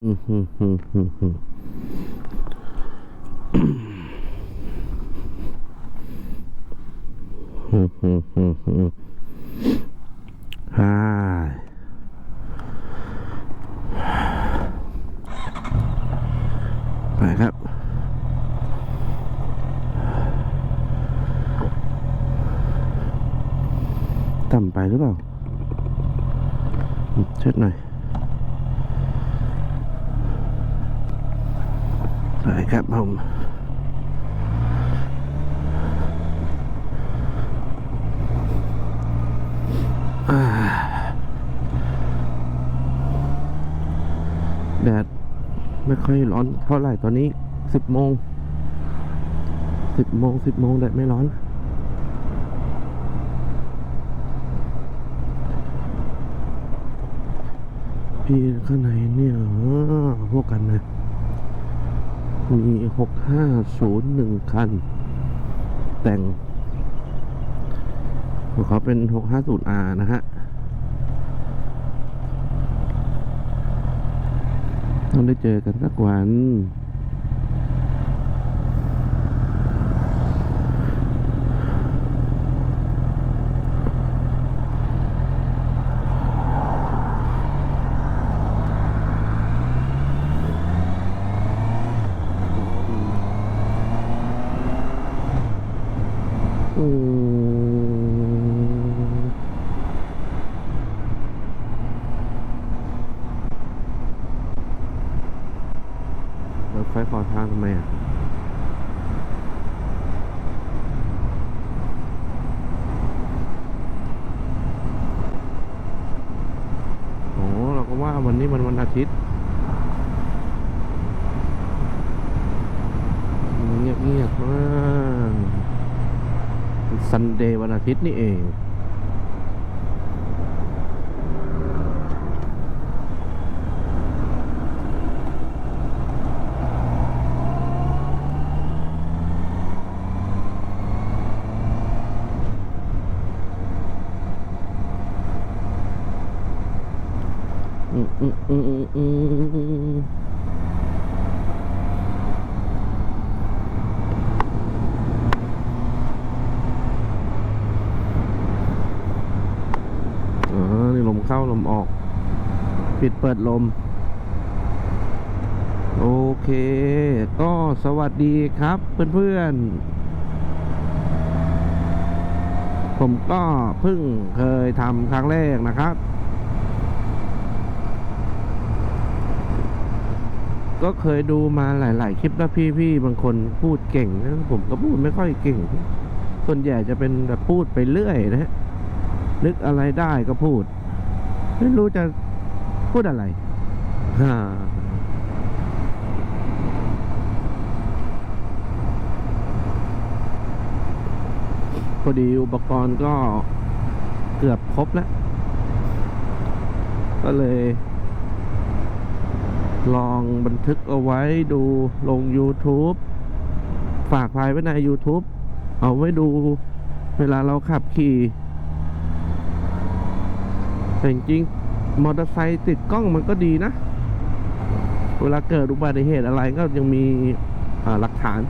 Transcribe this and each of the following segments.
hai ไปครับ ต่ำไปหรือเปล่าเช็ดหน่อย ไปครับผมแดดไม่ค่อยร้อนเท่าไหร่ตอนนี้สิบโมงสิบโมงสิบโมงแดดไม่ร้อน พี่ข้างในเนี่ยอ้อพวกกันนะ มีหกห้าศูนย์หนึ่งคัน แต่ง ของเขาเป็นหกห้าศูนย์ R นะฮะต้องได้เจอกันสักวัน อืมรถไฟขอทางทำไมอะโอ้เราก็ว่าวันนี้มันวันอาทิตย์เงียบเงียบๆมากซันเดย์วันอาทิตย์นี่เอง อืมอืมอืมอืมอืม อ๋อ นี่ลมเข้าลมออก ปิดเปิดลม โอเค ก็สวัสดีครับเพื่อนๆ ผมก็เพิ่งเคยทำครั้งแรกนะครับ ก็เคยดูมาหลายๆ คลิปแล้วพี่ๆ บางคนพูดเก่งนะผมก็พูดไม่ค่อยเก่ง ส่วนใหญ่จะเป็นแบบพูดไปเรื่อยนะฮะนึกอะไรได้ก็พูด ไม่รู้จะ พูดอะไรฮ่าพอดีอุปกรณ์ก็เกือบครบแล้ว ก็เลย ลองบันทึกเอาไว้ดูลง YouTube ฝากไฟล์ไว้ใน YouTube เอาไว้ดูเวลาเราขับขี่แต่จริง มอเตอร์ไซค์ติดกล้องมันก็ดีนะ เวลาเกิดอุบัติเหตุอะไรก็ยังมีหลักฐาน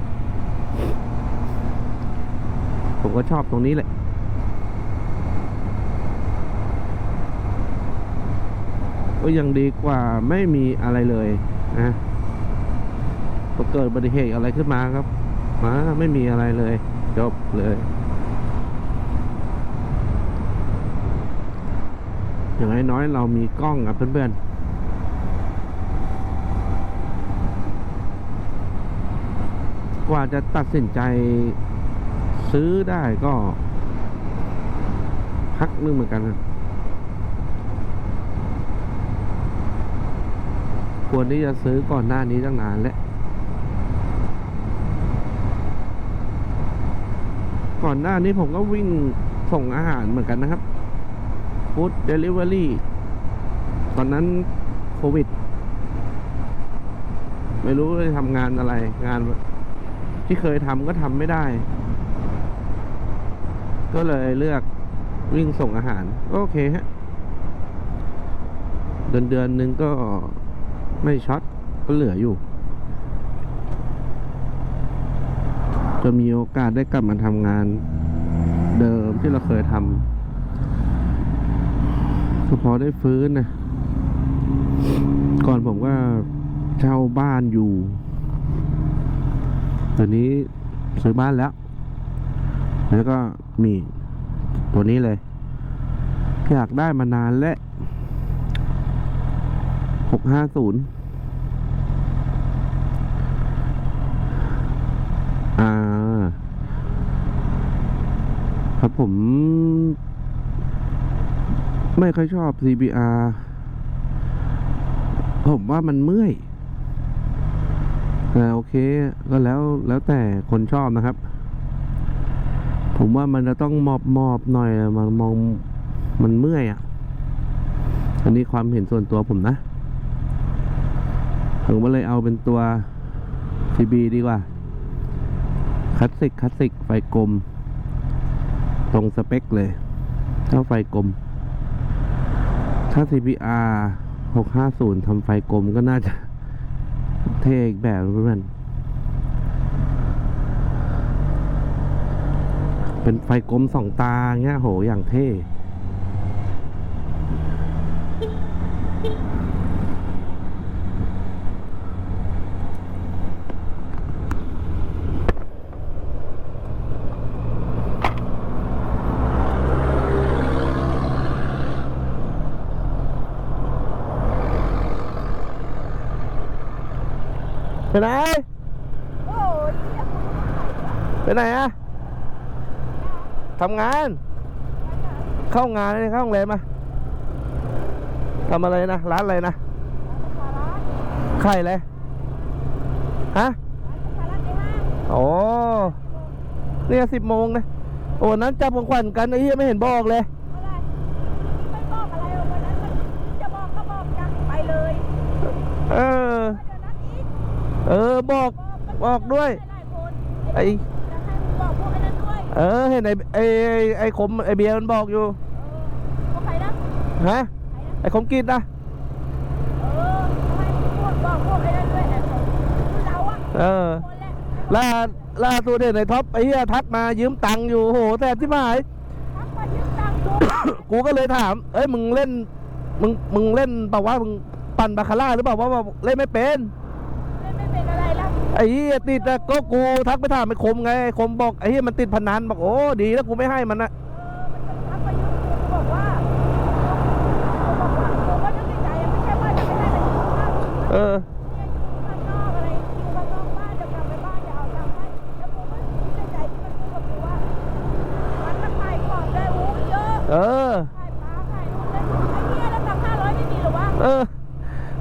ผมก็ชอบตรงนี้แหละก็ยังดีกว่าไม่มีอะไรเลยนะพอเกิดอุบัติเหตุอะไรขึ้นมาครับมาไม่มีอะไรเลย จบเลย อย่างน้อยๆเรามีกล้องครับเพื่อนๆกว่าจะตัดสินใจซื้อได้ก็ พักนึงเหมือนกันนะควรที่จะซื้อก่อนหน้านี้ตั้งนานแล้ว ก่อนหน้านี้ผมก็วิ่งส่งอาหารเหมือนกันนะครับ ฟู้ดเดลิเวอรี่ตอนนั้นโควิด ไม่รู้จะทำงานอะไร งานที่เคยทำก็ทำไม่ได้ ก็เลยเลือกวิ่งส่งอาหารก็โอเคฮะ เดือนเดือนนึงก็ไม่ช็อตก็เหลืออยู่จนมีโอกาสได้กลับมาทำงานเดิมที่เราเคยทำ พอได้ฟื้นนะ ก่อนผมก็เช่าบ้านอยู่ ตอนนี้ซื้อบ้านแล้ว แล้วก็มีตัวนี้เลย อยากได้มานานแล้วหกห้าศูนย์อ่าครับผม ไม่ค่อยชอบ CBR ผมว่ามันเมื่อยแต่โอเค ก็แล้วแล้วแต่คนชอบนะครับ ผมว่ามันจะต้องมอบมอบหน่อยมันมองมันเมื่อยอะ อันนี้ความเห็นส่วนตัวผมนะ ผมก็เลยเอาเป็นตัว CB ดีกว่าคลาสสิกคลาสสิกไฟกลม ตรงสเปคเลย เท่าไฟกลม ถ้า CBR 650ทำไฟกลมก็น่าจะเท่อีกแบบเพื่อนเป็นไฟกลมสองตาเงี้ยโหอย่างเท่ ไปไหนโอ้ยไปไหนอะทำงาน เข้างานเลยเข้าโรงแรมมาทำอะไรนะ ร้านอะไรนะไข่เลยฮะโอ้เนี่ยสิบโมงนะ โอ้นั้นจับของขวัญกันไอ้เหี้ยไม่เห็นบอกเลย อะไรไม่บอกอะไรหรอกวันนั้นมันจะบอกก็บอกจังไปเลย เออ เดี๋ยวนัดอีก เออ บอก บอกด้วยหลายคนไอ้จะให้มึงบอกพวกไอ้นั้นด้วยเออเห็นไอ้ไอ้ไอ้ไอ้คมไอ้เบียร์มันบอกอยู่เออพวกใครนะฮะใครนะไอ้คมกินนะเออให้พวกบอกพวกไอ้นั้นด้วยแต่คือเราอะเออคนแหละล่าล่าตัวเด่นในท็อปไอ้เหี้ยทักมายืมตังค์อยู่โอ้โหแต่ที่หายทักไปยืมตังค์ดูกูก็เลยถาม เอ้ยมึงเล่น มึงมึงเล่นเปล่าว่ามึงปั่นบาคาร่าหรือเปล่าว่าว่าเล่นไม่เป็น ไอ้เหี้ยติดแต่ก็กูทักไปถามไอ้คมไงไอ้คมบอกไอ้เหี้ยมันติดพนันบอกโอ้ดีแล้วกูไม่ให้มันนะเออ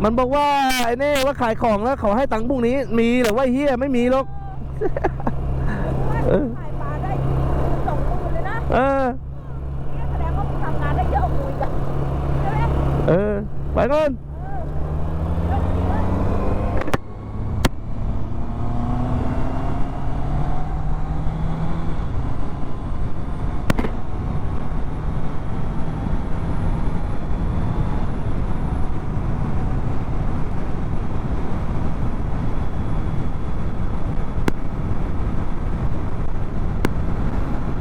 มันบอกว่าไอ้เน่ว่าขายของแล้วเขาให้ตังค์พรุ่งนี้มีหรือว่าเฮียไม่มีหรอก